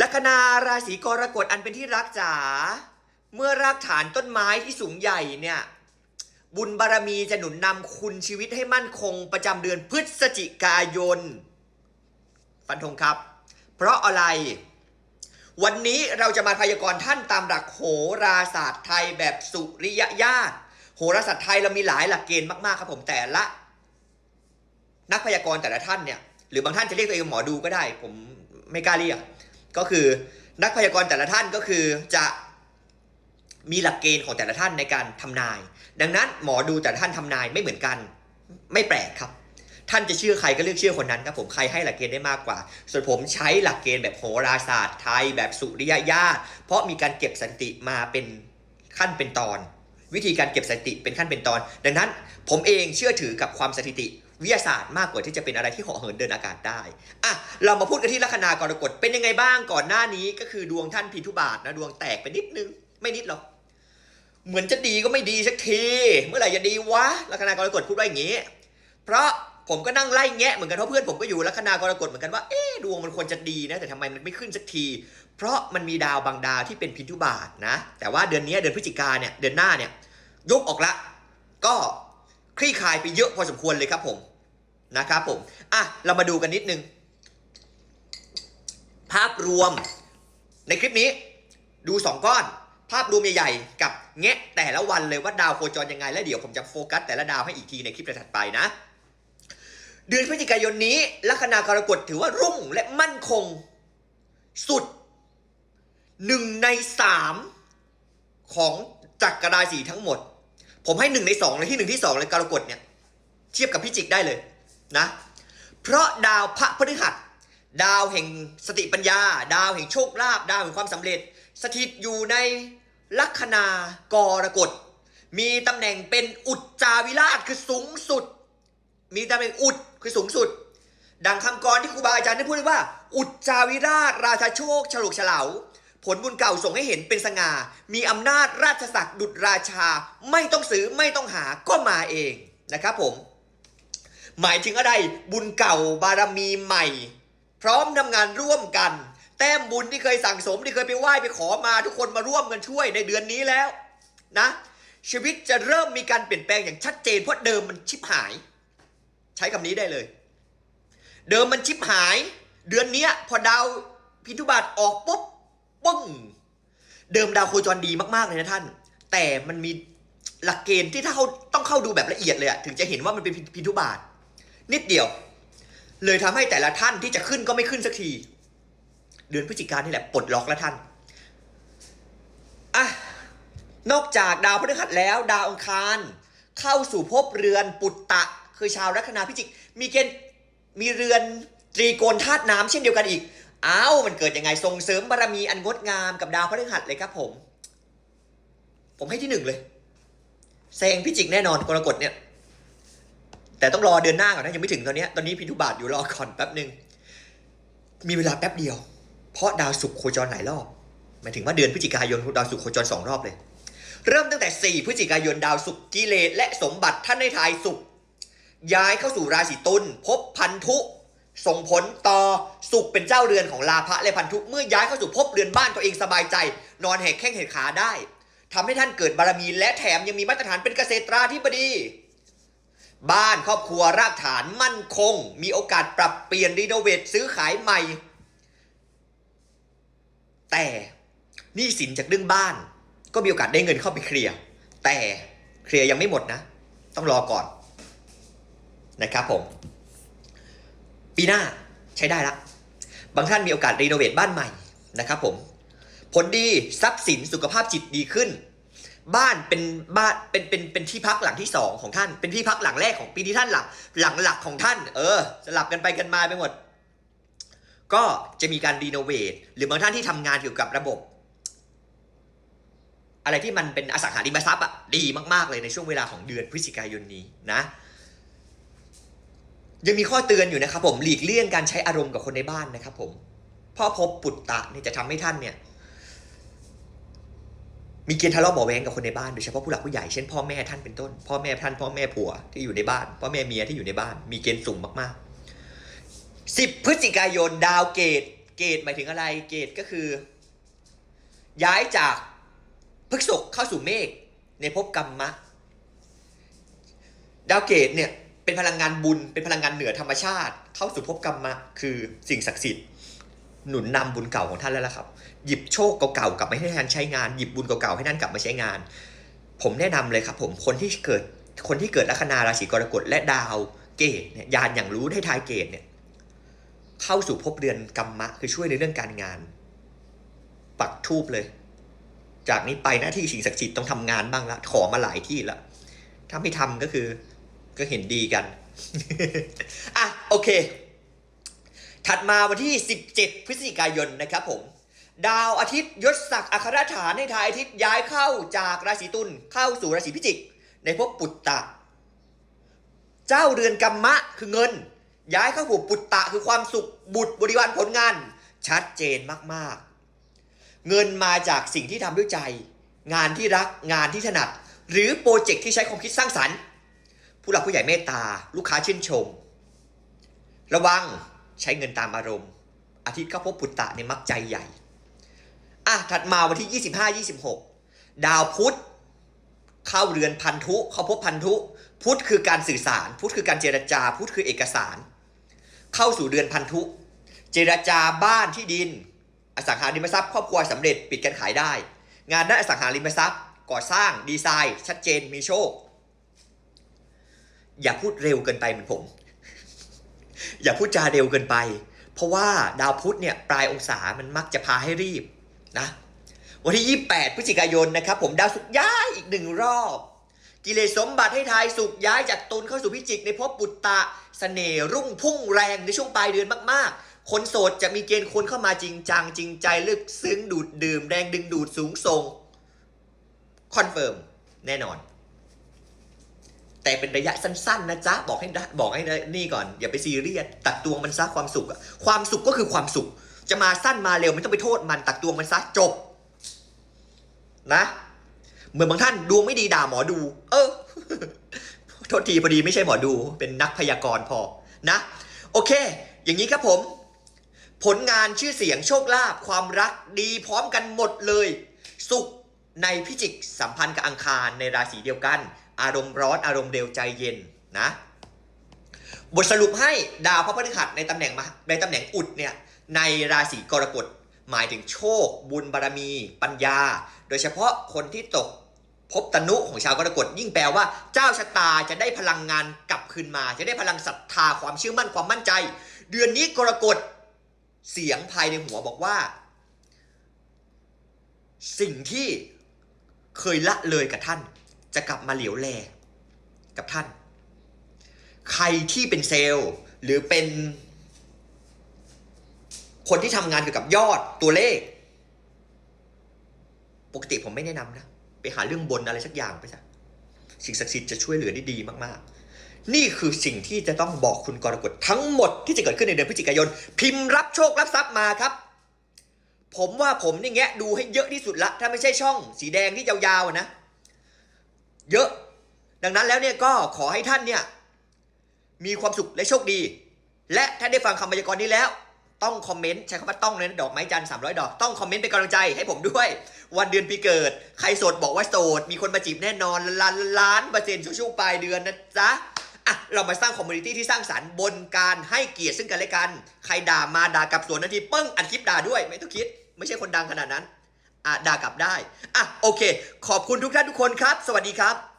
ลัคนาราศีกรกฎอันเป็นที่รักจ๋าเมื่อรากฐานต้นไม้ที่สูงใหญ่เนี่ยบุญบารมีจะหนุนนำคุณชีวิตให้มั่นคงประจำเดือนพฤศจิกายน ฟันธงครับ เพราะอะไร วันนี้เราจะมาพยากรณ์ท่านตามหลักโหราศาสตร์ไทยแบบสุริยญาติโหราศาสตร์ไทยเรามีหลายหลักเกณฑ์มากๆครับผมแต่ละ นักพยากรณ์แต่ละท่านเนี่ยหรือบางท่านจะเรียกตัวเองหมอดูก็ได้ ผมไม่กล้าเรียก ก็คือนักพยากรณ์แต่ละท่านก็คือจะมีหลักเกณฑ์ของแต่ละท่านในการทำนาย ดังนั้นหมอดูแต่ละท่านทำนายไม่เหมือนกัน ไม่แปลกครับ ท่านจะเชื่อใครก็เลือกเชื่อคนนั้นครับผมใครให้หลักเกณฑ์ได้มากกว่า ส่วนผมใช้หลักเกณฑ์แบบโหราศาสตร์ไทยแบบสุริยญาตเพราะมีการเก็บสถิติมาเป็นขั้นเป็นตอน วิธีการเก็บสถิติเป็นขั้นเป็นตอน ดังนั้น ผมเองเชื่อถือกับความสถิติ วิทยาศาสตร์มากกว่าที่จะเป็นอะไรที่เหาะเหินเดินอากาศได้อะเรามาพูดกันที่ลัคนากรกฎเป็นยังไงบ้างก่อนหน้านี้ก็คือดวงท่านพิทุบาทนะดวงแตกไปนิดนึง ไม่นิดหรอกเหมือนจะดีก็ไม่ดีสักที เมื่อไหร่จะดีวะลัคนากรกฎพูดว่าอย่างนี้ เพราะผมก็นั่งไล่แงะเหมือนกันเพราะเพื่อนผมก็อยู่ลัคนากรกฎเหมือนกันว่าเอ๊ดวงมันควรจะดีนะแต่ทำไมมันไม่ขึ้นสักที เพราะมันมีดาวบางดาวที่เป็นพิทุบาทนะ แต่ว่าเดือนนี้เดือนพฤศจิกาเนี่ยเดือนหน้าเนี่ยยกออกละ ก็ คลี่คลายไปเยอะพอสมควรเลยครับผมนะครับผมอะเรามาดูกันนิดนึง ภาพรวมในคลิปนี้ดูสองก้อน ภาพรวมใหญ่ๆ กับแงะแต่ละวันเลยว่าดาวโคจรยังไง แล้วเดี๋ยวผมจะโฟกัสแต่ละดาวให้อีกทีในคลิปถัดไปนะ เดือนพฤศจิกายนนี้ลัคนากรกฎถือว่ารุ่งและมั่นคง สุดหนึ่งในสามของจักรราศีทั้งหมด ผมให้หนึ่งในสองเลยที่หนึ่งที่สองเลยกรกฎเนี่ยเทียบกับพิจิกได้เลยนะ เพราะดาวพระพฤหัส ดาวแห่งสติปัญญา ดาวแห่งโชคลาภดาวแห่งความสำเร็จ สถิตอยู่ในลัคนากรกฎมีตำแหน่งเป็นอุจจาวิราชคือสูงสุด มีตำแหน่งอุดคือสูงสุด ดังคำกรที่ครูบาอาจารย์ได้พูดว้ว่า อุจจาวิราชราชาโชค ฉลุกเฉลา ผลบุญเก่าส่งให้เห็นเป็นสง่า มีอำนาจราชศักดิ์ดุจราชา ไม่ต้องซื้อไม่ต้องหาก็มาเองนะครับผม หมายถึงอะไรบุญเก่าบารมีใหม่ พร้อมทำงานร่วมกัน แต้มบุญที่เคยสั่งสมที่เคยไปไหว้ไปขอมาทุกคนมาร่วมกันช่วยในเดือนนี้แล้วนะชีวิตจะเริ่มมีการเปลี่ยนแปลงอย่างชัดเจนเพราะเดิมมันชิบหาย ใช้คำนี้ได้เลย เดิมมันชิบหาย เดือนนี้พอดาวพิทุบาทออกปุ๊บ ปึ้ง เดิมดาวโคจรดีมากๆเลยนะท่าน แต่มันมีหลักเกณฑ์ที่ถ้าเขาต้องเข้าดูแบบละเอียดเลยอะถึงจะเห็นว่ามันเป็นพิทุบาท นิดเดียว เลยทำให้แต่ละท่านที่จะขึ้นก็ไม่ขึ้นสักที เดือนพฤศจิกายนนี่แหละปลดล็อกแล้วท่านอะนอกจากดาวพฤหัสแล้วดาวอังคาร เข้าสู่ภพเรือนปุตตะ คือชาวลัคนาพิจิก มีเกณฑ์มีเรือนตรีโกณธาตุน้ำเช่นเดียวกันอีก อ้าวมันเกิดยังไงส่งเสริมบารมีอันงดงามกับดาวพฤหัสเลยครับผม ผมให้ที่หนึ่งเลยแซงพิจิกแน่นอนกรกฎเนี่ย แต่ต้องรอเดือนหน้าก่อนนะยังไม่ถึงตอนนี้ตอนนี้พิทุบาทอยู่รอก่อนแป๊บหนึ่งมีเวลาแป๊บเดียว เพราะดาวศุกร์โคจรหลายรอบหมายถึงว่าเดือนพฤศจิกายนดาวศุกร์โคจรสองรอบเลย เริ่มตั้งแต่ 4 พฤศจิกายนดาวศุกร์กิเลสและสมบัติท่านในทายศุกร์ย้ายเข้าสู่ราศีตุลพบพันธุ ส่งผลต่อสุขเป็นเจ้าเรือนของลาภะและพันธุเมื่อย้ายเข้าสู่ภพเรือนบ้านตัวเองสบายใจ นอนแหกแข้งแหกขาได้ทำให้ท่านเกิดบารมีและแถมยังมีมาตรฐานเป็นเกษตราธิบดี บ้านครอบครัวรากฐานมั่นคง มีโอกาสปรับเปลี่ยนรีโนเวทซื้อขายใหม่ แต่หนี้สินจากเรื่องบ้าน ก็มีโอกาสได้เงินเข้าไปเคลียร์แต่เคลียร์ยังไม่หมดนะ ต้องรอก่อนนะครับผม ปีหน้าใช้ได้ละ บางท่านมีโอกาสรีโนเวทบ้านใหม่นะครับผม ผลดีทรัพย์สินสุขภาพจิตดีขึ้น บ้านเป็นบ้านเป็นเป็นเป็นที่พักหลังที่สองของท่าน เป็นที่พักหลังแรกของปีที่ท่านหลังหลังหลักของท่าน เออสลับกันไปกันมาไปหมด ก็จะมีการรีโนเวทหรือบางท่านที่ทำงานเกี่ยวกับระบบ อะไรที่มันเป็นอสังหาริมทรัพย์อะดีมากๆเลยในช่วงเวลาของเดือนพฤศจิกายนนี้นะ ยังมีข้อเตือนอยู่นะครับผมหลีกเลี่ยงการใช้อารมณ์กับคนในบ้านนะครับผมเพ่อพบปุตตะเนี่ยจะทำให้ท่านเนี่ย มีเกณฑ์ทะเลาะเบาะแวงกับคนในบ้านโดยเฉพาะผู้หลักผู้ใหญ่เช่นพ่อแม่ท่านเป็นต้น พ่อแม่ท่านพ่อแม่ผัวที่อยู่ในบ้านพ่อแม่เมียที่อยู่ในบ้าน มีเกณฑ์สูงมากๆ10พฤศจิกายนดาวเกตเกตหมายถึงอะไรเกตก็คือ ย้ายจากพฤกษกเข้าสู่เมฆในภพกรรมะ ดาวเกตเนี่ย เป็นพลังงานบุญ เป็นพลังงานเหนือธรรมชาติ เข้าสู่ภพกรรมะคือสิ่งศักดิ์สิทธิ์หนุนนำบุญเก่าของท่านแล้วล่ะครับ หยิบโชคเก่าๆกลับมาให้ท่านใช้งาน หยิบบุญเก่าๆให้ท่านกลับมาใช้งาน ผมแนะนำเลยครับผม คนที่เกิด คนที่เกิดลัคนาราศีกรกฎและดาวเกตเนี่ยยานอย่างรู้ให้ทายเกตเนี่ย เข้าสู่ภพเดือนกรรมะ คือช่วยในเรื่องการงาน ปักทูบเลย จากนี้ไปหน้าที่สิ่งศักดิ์สิทธิ์ต้องทำงานบ้างละ ขอมาหลายที่ละถ้าไม่ทำก็คือ ก็เห็นดีกัน อะโอเค ถัดมาวันที่ 17 พฤศจิกายนนะครับผม ดาวอาทิตย์ยศศักดิ์อัครฐานในทายอาทิตย์ย้ายเข้าจากราศีตุลเข้าสู่ราศีพิจิก ในภพปุตตะ เจ้าเรือนกรรมะคือเงิน ย้ายเข้าสู่ปุตตะคือความสุขบุตรบริวารผลงาน ชัดเจนมากๆ เงินมาจากสิ่งที่ทำด้วยใจ งานที่รักงานที่ถนัด หรือโปรเจกต์ที่ใช้ความคิดสร้างสรรค์ ผู้หลักผู้ใหญ่เมตตา ลูกค้าชื่นชม ระวังใช้เงินตามอารมณ์ อาทิตย์เข้าพบปุตตะในมักใจใหญ่ อะ ถัดมาวันที่ 25 26 ดาวพุธ เข้าเรือนพันธุ เข้าพบพันธุ พุธคือการสื่อสาร พุธคือการเจรจา พุธคือเอกสาร เข้าสู่เรือนพันธุ เจรจาบ้านที่ดิน อสังหาริมทรัพย์ครอบครัวสำเร็จปิดการขายได้ งานด้านอสังหาริมทรัพย์ก่อสร้างดีไซน์ ชัดเจนมีโชค อย่าพูดเร็วเกินไปเหมือนผม อย่าพูดจาเร็วเกินไป เพราะว่าดาวพุธเนี่ยปลายองศามันมักจะพาให้รีบนะวันที่ 28 พฤศจิกายนนะครับผมดาวศุกร์ย้ายอีกหนึ่งรอบ กิเลสสมบัติให้ทายสุกร์ย้ายจากตุลเข้าสู่พิจิกในภพปุตตะเสน่ห์รุ่งพุ่งแรงในช่วงปลายเดือนมากๆ คนโสดจะมีเกณฑ์คนเข้ามาจริงจังจริงใจลึกซึ้งดูดดื่มแรงดึงดูดสูงส่งคอนเฟิร์มแน่นอน แต่เป็นระยะสั้นๆนะจ๊ะบอกให้บอกให้นี่ก่อน อย่าไปซีเรียสตักตวงมันซะความสุขอะความสุขก็คือความสุข จะมาสั้นมาเร็วไม่ต้องไปโทษมันตักตวงมันซะจบ นะ เหมือนบางท่านดวงไม่ดีด่าหมอดู เออ โทษทีพอดีไม่ใช่หมอดู เป็นนักพยากรณ์พอนะ โอเค อย่างนี้ครับผม ผลงานชื่อเสียงโชคลาภความรักดีพร้อมกันหมดเลย สุขในพิจิกสัมพันธ์กับอังคารในราศีเดียวกัน อารมณ์ร้อนอารมณ์เร็วใจเย็นนะบทสรุปให้ดาวพระพฤหัสในตำแหน่งมาในตำแหน่งอุดเนี่ยในราศีกรกฎหมายถึงโชค บุญบารมี ปัญญา โดยเฉพาะคนที่ตกภพตนุของชาวกรกฎยิ่งแปลว่าเจ้าชะตาจะได้พลังงานกลับคืนมา จะได้พลังศรัทธาความเชื่อมั่นความมั่นใจ เดือนนี้กรกฎเสียงภายในหัวบอกว่า สิ่งที่เคยละเลยกับท่าน จะกลับมาเหลียวแลกับท่าน ใครที่เป็นเซลล์ หรือเป็น คนที่ทำงานเกี่ยวกับยอดตัวเลข ปกติผมไม่แนะนำนะ ไปหาเรื่องบนอะไรสักอย่างไปซะสิ่งศักดิ์สิทธิ์จะช่วยเหลือได้ดีมากๆ นี่คือสิ่งที่จะต้องบอกคุณกรกฎทั้งหมดที่จะเกิดขึ้นในเดือนพฤศจิกายน พิมพ์รับโชครับทรัพย์มาครับ ผมว่าผมนี่แงะดูให้เยอะที่สุดละ ถ้าไม่ใช่ช่อง สีแดงที่ยาวๆนะ เยอะ ดังนั้นแล้วเนี่ยก็ขอให้ท่านเนี่ยมีความสุขและโชคดี และถ้าได้ฟังคำพยากรณ์นี้แล้ว ต้องคอมเมนต์ใช้คำว่าต้องเลยนะดอกไม้จันทร์300ดอกต้องคอมเมนต์เป็นกำลังใจให้ผมด้วย วันเดือนปีเกิด ใครโสดบอกว่าโสด มีคนมาจีบแน่นอนล้านล้านเปอร์เซ็นต์ช่วงปลายเดือนนะจ๊ะอะเรามาสร้างคอมมูนิตี้ที่สร้างสรรค์บนการให้เกียรติซึ่งกันและกัน ใครด่ามาด่ากลับสวนนาทีปึ้งอัดคลิปด่าด้วย ไม่ต้องคิด ไม่ใช่คนดังขนาดนั้น อะด่ากลับได้อะโอเค ขอบคุณทุกท่านทุกคนครับ สวัสดีครับ